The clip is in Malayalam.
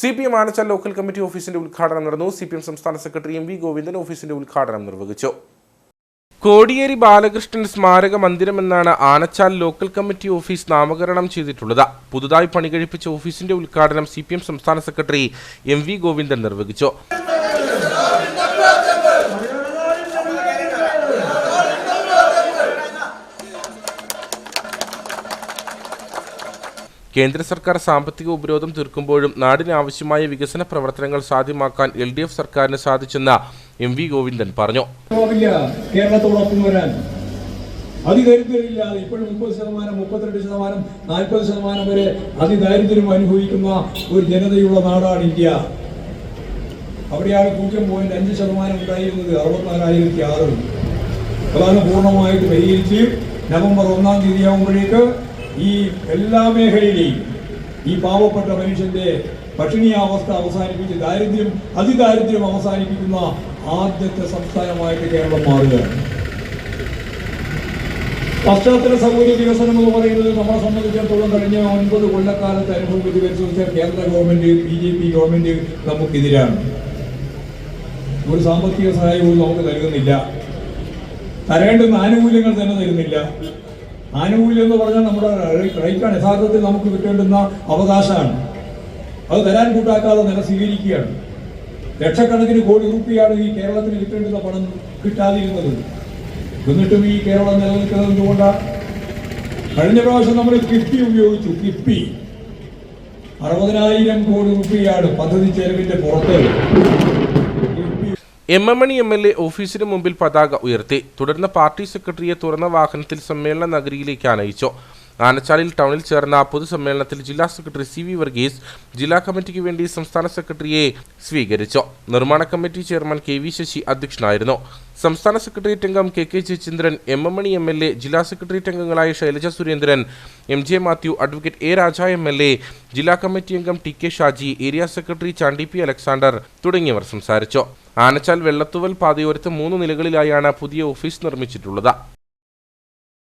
C P M Anachal local committee ഓഫീസിന്റെ ഉദ്ഘാടനം നടന്നു. സി പി എം സംസ്ഥാന സെക്രട്ടറി എം വി ഗോവിന്ദൻ ഓഫീസിന്റെ ഉദ്ഘാടനം നിർവഹിച്ചു. കോടിയേരി ബാലകൃഷ്ണൻ സ്മാരക മന്ദിരം എന്നാണ് ആനച്ചാൽ ലോക്കൽ കമ്മിറ്റി ഓഫീസ് നാമകരണം ചെയ്തിട്ടുള്ളത്. പുതുതായി പണികഴിപ്പിച്ച ഓഫീസിന്റെ ഉദ്ഘാടനം സി സംസ്ഥാന സെക്രട്ടറി എം വി ഗോവിന്ദൻ നിർവഹിച്ചു. കേന്ദ്ര സർക്കാർ സാമ്പത്തിക ഉപരോധം തീർക്കുമ്പോഴും നാടിന് ആവശ്യമായ വികസന പ്രവർത്തനങ്ങൾ സാധ്യമാക്കാൻ എൽ ഡി എഫ് സർക്കാരിന് സാധിച്ചെന്ന് എം വി ഗോവിന്ദൻ പറഞ്ഞു. കേരളത്തോടൊപ്പം വരാൻ അതിദരിദ്രരില്ലാതെ ഇപ്പോഴും മുപ്പത് ശതമാനം മുപ്പത്തിരണ്ട് ശതമാനം നാൽപ്പത് ശതമാനം വരെ അതിദാരിദ്ര്യം അനുഭവിക്കുന്ന ഒരു ജനതയുള്ള നാടാണ് ഇന്ത്യ. അവിടെയാണ് പൂജ്യം പോയിന്റ് അഞ്ച് ശതമാനം ഉണ്ടായിരുന്നത് അറുപത്തിനാലായിരത്തി ആറ്. അതാണ് പൂർണമായിട്ട് പരിഹരിച്ച് നവംബർ ഒന്നാം തീയതി ആകുമ്പോഴേക്ക് ഈ എല്ലാ മേഖലയിലെയും ഈ പാവപ്പെട്ട മനുഷ്യന്റെ പട്ടിണിയാവസ്ഥ അവസാനിപ്പിച്ച് ദാരിദ്ര്യം അതിദാരിദ്ര്യം അവസാനിപ്പിക്കുന്ന ആദ്യത്തെ സംസ്ഥാനമായിട്ട് കേരളം മാറുകയാണ് പശ്ചാത്തല സൗകര്യ വികസനം എന്ന് പറയുന്നത് നമ്മളെ സംബന്ധിച്ചിടത്തോളം കഴിഞ്ഞ ഒൻപത് കൊല്ലക്കാലത്ത് അനുഭവിച്ച് പരിശോധിച്ച കേന്ദ്ര government B J P government നമുക്കെതിരാണ്. ഒരു സാമ്പത്തിക സഹായവും നമുക്ക് നൽകുന്നില്ല. തരേണ്ടുന്ന ആനുകൂല്യങ്ങൾ തന്നെ തരുന്നില്ല. ആനുകൂല്യം എന്ന് പറഞ്ഞാൽ നമ്മുടെ റൈറ്റാണ് യഥാർത്ഥത്തിൽ നമുക്ക് കിട്ടേണ്ടുന്ന അവകാശമാണ്. അത് തരാൻ കൂട്ടാക്കാതെ നില സ്വീകരിക്കുകയാണ്. ലക്ഷക്കണക്കിന് കോടി റുപ്പിയാണ് ഈ കേരളത്തിന് കിട്ടേണ്ടുന്ന പണം കിട്ടാതിരുന്നത്. എന്നിട്ടും ഈ കേരളം നിലനിൽക്കുന്നത് എന്തുകൊണ്ടാണ് കഴിഞ്ഞ പ്രാവശ്യം നമ്മൾ കിഫ്ബി ഉപയോഗിച്ചു. കിപ്പി അറുപതിനായിരം കോടി റുപ്പിയാണ് പദ്ധതി ചെലവിന്റെ പുറത്ത്. M M Mani M L A ഓഫീസിന് മുമ്പിൽ പതാക ഉയർത്തി. തുടർന്ന് പാർട്ടി സെക്രട്ടറിയെ തുറന്ന വാഹനത്തിൽ സമ്മേളന നഗരിയിലേക്ക് അനയിച്ചു ആനച്ചാലിൽ ടൗണിൽ ചേർന്ന പൊതുസമ്മേളനത്തിൽ ജില്ലാ സെക്രട്ടറി സി വി വർഗീസ് ജില്ലാ കമ്മിറ്റിക്ക് വേണ്ടി സംസ്ഥാന സെക്രട്ടറിയെ സ്വീകരിച്ചു. നിർമ്മാണ committee chairman K V Sasi അധ്യക്ഷനായിരുന്നു. സംസ്ഥാന സെക്രട്ടേറിയറ്റ് അംഗം K K Jayachandran M M Mani M L A ജില്ലാ സെക്രട്ടേറിയറ്റ് അംഗങ്ങളായ Shailaja Surendran M J Mathew advocate A Raja M L A ജില്ലാ കമ്മിറ്റി അംഗം T K Shaji area secretary Chandy P Alexander തുടങ്ങിയവർ സംസാരിച്ചു. ആനച്ചാൽ വെള്ളത്തുവൽ പാതയോരത്ത് മൂന്ന് നിലകളിലായാണ് പുതിയ ഓഫീസ് നിർമ്മിച്ചിട്ടുള്ളത്.